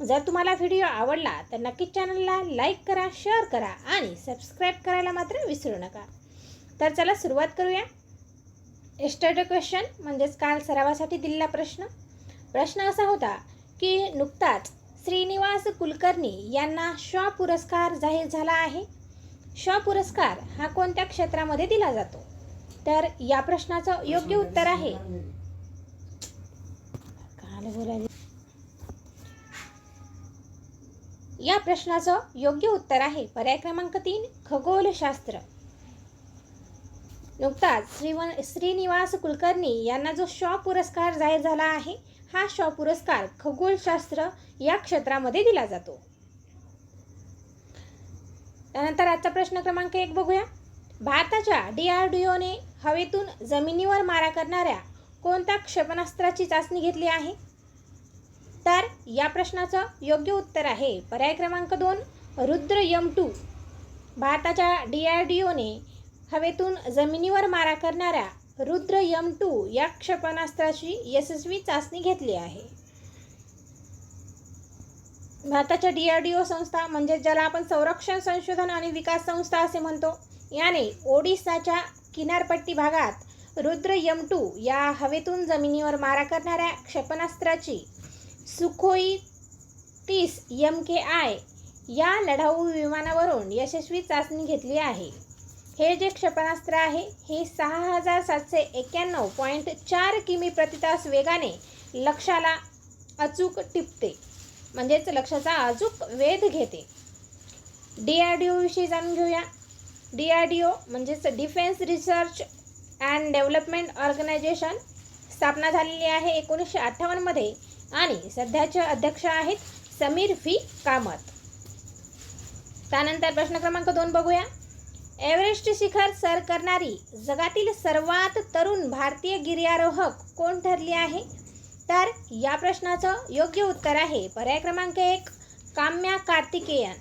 जर तुम्हाला व्हिडिओ आवडला तर नक्कीच चॅनलला लाईक करा शेअर करा आणि सबस्क्राईब करायला मात्र विसरू नका. तर चला सुरुवात करूया. एस्टर्डे क्वेश्चन म्हणजेच काल सरावासाठी दिलेला प्रश्न. प्रश्न असा होता की नुकताच श्रीनिवास कुलकर्णी यांना शॉ पुरस्कार जाहीर झाला आहे. शॉ पुरस्कार हा कोणत्या क्षेत्रामध्ये दिला जातो? तर या प्रश्नाचं योग्य उत्तर आहे काल बोलायला या प्रश्नाचं योग्य उत्तर आहे. पर्याय क्रमांक तीन खगोलशास्त्र. नुकताच श्रीवन श्रीनिवास कुलकर्णी यांना जो शॉ पुरस्कार जाहीर झाला आहे हा शॉ पुरस्कार खगोलशास्त्र या क्षेत्रामध्ये दिला जातो. त्यानंतर आजचा प्रश्न क्रमांक एक बघूया. भारताच्या डी आर डी ओने हवेतून जमिनीवर मारा करणाऱ्या कोणत्या क्षेपणास्त्राची चाचणी घेतली आहे? तर या प्रश्नाचं योग्य उत्तर आहे. पर्याय क्रमांक दोन रुद्र यम टू. भारताच्या डी आर डी ओने हवेतून जमिनीवर मारा करणाऱ्या रुद्र यम टू या क्षेपणास्त्राची यशस्वी चाचणी घेतली आहे. भारताच्या डी आर डी ओ संस्था म्हणजे ज्याला आपण संरक्षण संशोधन आणि विकास संस्था असे म्हणतो याने ओडिसाच्या किनारपट्टी भागात रुद्र यम टू या हवेतून जमिनीवर मारा करणाऱ्या क्षेपणास्त्राची सुखोई तीस यम के आय या लढाऊ विमानावरून यशस्वी चाचणी घेतली आहे. हे जे क्षेपणास्त्र आहे हे सहा हजार सातशे एक्क्याण्णव पॉईंट चार किमी प्रतितास वेगाने लक्षाला अचूक टिपते. म्हणजेच लक्षाचा अचूक वेध घेते. डी आर डी ओविषयी जाणून घेऊया. डी आर डी ओ म्हणजेच defence research and development organisation स्थापना झालेली आहे एकोणीसशे अठ्ठावन्नमध्ये आणि सध्याचे अध्यक्ष आहेत समीर फी कामत. त्यानंतर प्रश्न क्रमांक दोन बघूया. एव्हरेस्ट शिखर सर करणारी जगातील सर्वात तरुण भारतीय गिर्यारोहक कोण ठरली आहे? तर या प्रश्नाचं योग्य उत्तर आहे पर्याय क्रमांक एक काम्या कार्तिकेयन.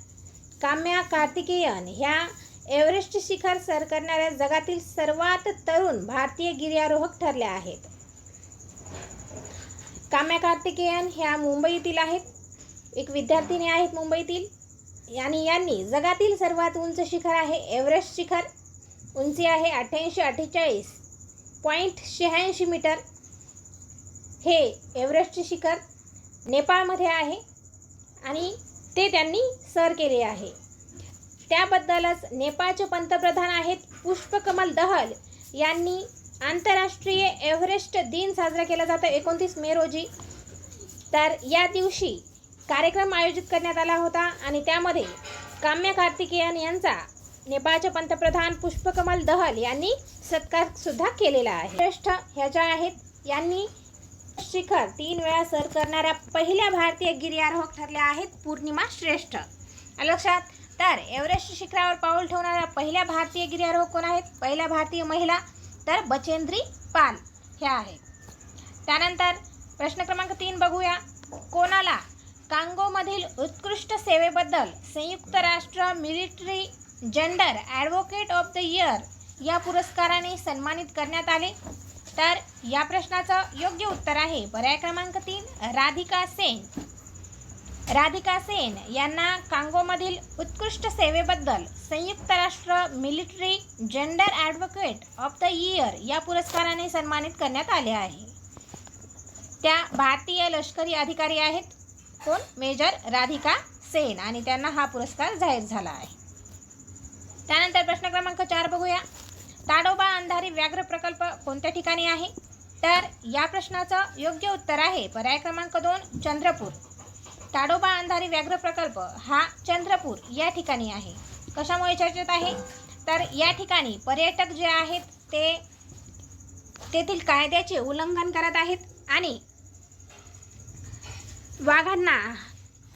काम्या कार्तिकेयन ह्या एव्हरेस्ट शिखर सर करणाऱ्या जगातील सर्वात तरुण भारतीय गिर्यारोहक ठरल्या आहेत. काम्या कार्तिकेयन ह्या मुंबईतील आहेत. एक विद्यार्थिनी आहेत मुंबईतील. आणि यांनी जगातील सर्वात उंच शिखर आहे एव्हरेस्ट शिखर. उंची आहे अठ्ठ्याऐंशी अठ्ठेचाळीस पॉईंट शहाऐंशी मीटर. हे एव्हरेस्टचे शिखर नेपाळमध्ये आहे. आणि ते त्यांनी सर केले आहे. त्याबद्दलच नेपाळचे पंतप्रधान आहेत पुष्पकमल दहल यांनी आंतरराष्ट्रीय एव्हरेस्ट दिन साजरा केला जातो एकोणतीस मे रोजी. तर या दिवशी कार्यक्रम आयोजित करण्यात आला होता आणि त्यामध्ये काम्य कार्तिकेयन यांचा नेपाळचे पंतप्रधान पुष्पकमल दहल यांनी सत्कारसुद्धा केलेला आहे. श्रेष्ठ ह्या ज्या आहेत यांनी शिखर तीन वेळा सर करणाऱ्या पहिल्या भारतीय गिर्यारोहक ठरल्या आहेत पौर्णिमा श्रेष्ठ. लक्षात? तर एव्हरेस्ट शिखरावर पाऊल ठेवणाऱ्या पहिल्या भारतीय गिर्यारोहक कोण आहेत? पहिल्या भारतीय महिला तर बचेंद्री पाल ह्या आहेत त्यानंतर प्रश्न क्रमांक तीन बघूया. कोणाला कांगोमधील उत्कृष्ट सेवेबद्दल संयुक्त राष्ट्र military gender advocate of the year या पुरस्काराने सन्मानित करण्यात आले? तर या प्रश्नाचं योग्य उत्तर आहे. पर्याय क्रमांक तीन राधिका सेन. राधिका सेन यांना कांगोमधील उत्कृष्ट सेवेबद्दल संयुक्त राष्ट्र military gender advocate of the year या पुरस्काराने सन्मानित करण्यात आले आहे. त्या भारतीय लष्करी अधिकारी आहेत. कोण? मेजर राधिका सेन आणि त्यांना हा पुरस्कार जाहीर झाला आहे. त्यानंतर प्रश्न क्रमांक चार बघूया. ताडोबा अंधारी व्याघ्र प्रकल्प कोणत्या ठिकाणी आहे? तर या प्रश्नाचं योग्य उत्तर आहे. पर्याय क्रमांक दोन चंद्रपूर. ताडोबा अंधारी व्याघ्र प्रकल्प हा चंद्रपूर या ठिकाणी आहे. कशामुळे चर्चेत आहे? तर या ठिकाणी पर्यटक जे आहेत ते तेथील कायद्याचे उल्लंघन करत आहेत आणि वाघांना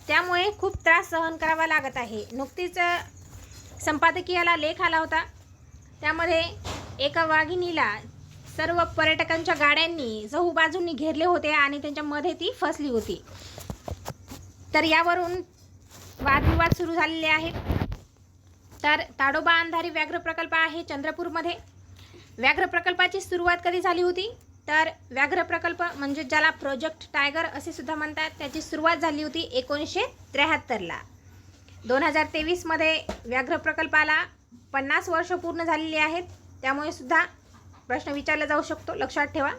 त्यामुळे खूप त्रास सहन करावा लागत आहे. नुकतीच संपादकीयाला लेख आला होता. त्यामध्ये एका वाघिणीला सर्व पर्यटकांच्या गाड्यांनी जहू बाजूंनी घेरले होते आणि त्यांच्यामध्ये ती फसली होती. तर यावरून वादविवाद सुरू झालेले आहेत. तर ताडोबा अंधारी व्याघ्र प्रकल्प आहे चंद्रपूरमध्ये. व्याघ्र प्रकल्पाची सुरुवात कधी झाली होती? तर व्याघ्र प्रकल्प म्हणजे ज्याला प्रोजेक्ट टायगर असे सुद्धा म्हणतात त्याची सुरुवात झाली होती एकोणीसशे त्र्याहत्तरला. दोन हजार तेवीसमध्ये व्याघ्र प्रकल्पाला पन्नास वर्ष पूर्ण झालेली आहेत. त्यामुळे सुद्धा प्रश्न विचारला जाऊ शकतो लक्षात ठेवा.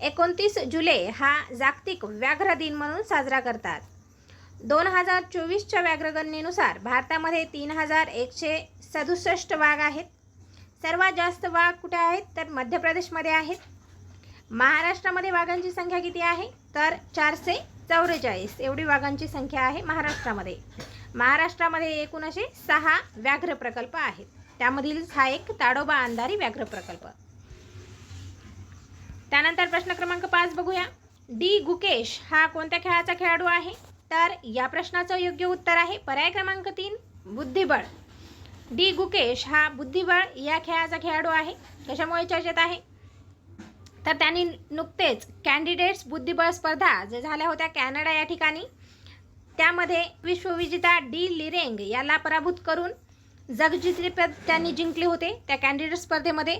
एकोणतीस जुलै हा जागतिक व्याघ्र दिन म्हणून साजरा करतात. दोन हजार चोवीसच्या व्याघ्रगणनेनुसार भारतामध्ये तीन हजार एकशे सदुसष्ट वाघ आहेत. सर्वात जास्त वाघ कुठे आहेत? तर मध्य प्रदेशमध्ये आहेत. महाराष्ट्रामध्ये वाघांची संख्या किती आहे? तर चारशे चौवेचाळीस एवढी वाघांची संख्या आहे महाराष्ट्रामध्ये. महाराष्ट्रामध्ये एकूण असे सहा व्याघ्र प्रकल्प आहेत. त्यामधील हा एक ताडोबा अंधारी व्याघ्र प्रकल्प. त्यानंतर प्रश्न क्रमांक पाच बघूया. डी गुकेश हा कोणत्या खेळाचा खेळाडू आहे? तर या प्रश्नाचं योग्य उत्तर आहे. पर्याय क्रमांक तीन बुद्धिबळ. डी गुकेश हा बुद्धिबळ या खेळाचा खेळाडू आहे. कशामुळे चर्चेत आहे? तर त्यांनी नुकतेच कॅन्डिडेट्स बुद्धिबळ स्पर्धा जे झाल्या होत्या कॅनडा या ठिकाणी त्यामध्ये विश्वविजेता डी लिरेंग याला पराभूत करून जगजित्रीपद त्यांनी जिंकले होते त्या कॅन्डिडेट स्पर्धेमध्ये.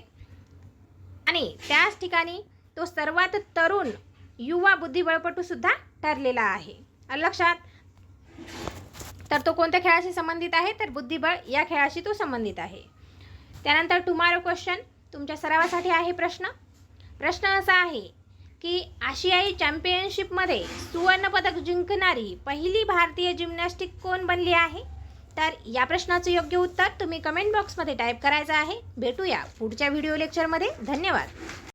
आणि त्याच ठिकाणी तो सर्वात तरुण युवा बुद्धिबळपटूसुद्धा ठरलेला आहे. लक्षात? तर तो कोणत्या खेळाशी संबंधित आहे? तर बुद्धिबळ या खेळाशी तो संबंधित आहे. त्यानंतर टुमारो क्वेश्चन तुमच्या सरावासाठी आहे प्रश्न. प्रश्न असा आहे की आशियाई चॅम्पियनशिपमध्ये सुवर्णपदक जिंकणारी पहिली भारतीय जिम्नॅस्टिक कोण बनली आहे? तर या प्रश्नाचं योग्य उत्तर तुम्ही कमेंट बॉक्समध्ये टाईप करायचं आहे. भेटूया पुढच्या व्हिडिओ लेक्चरमध्ये धन्यवाद.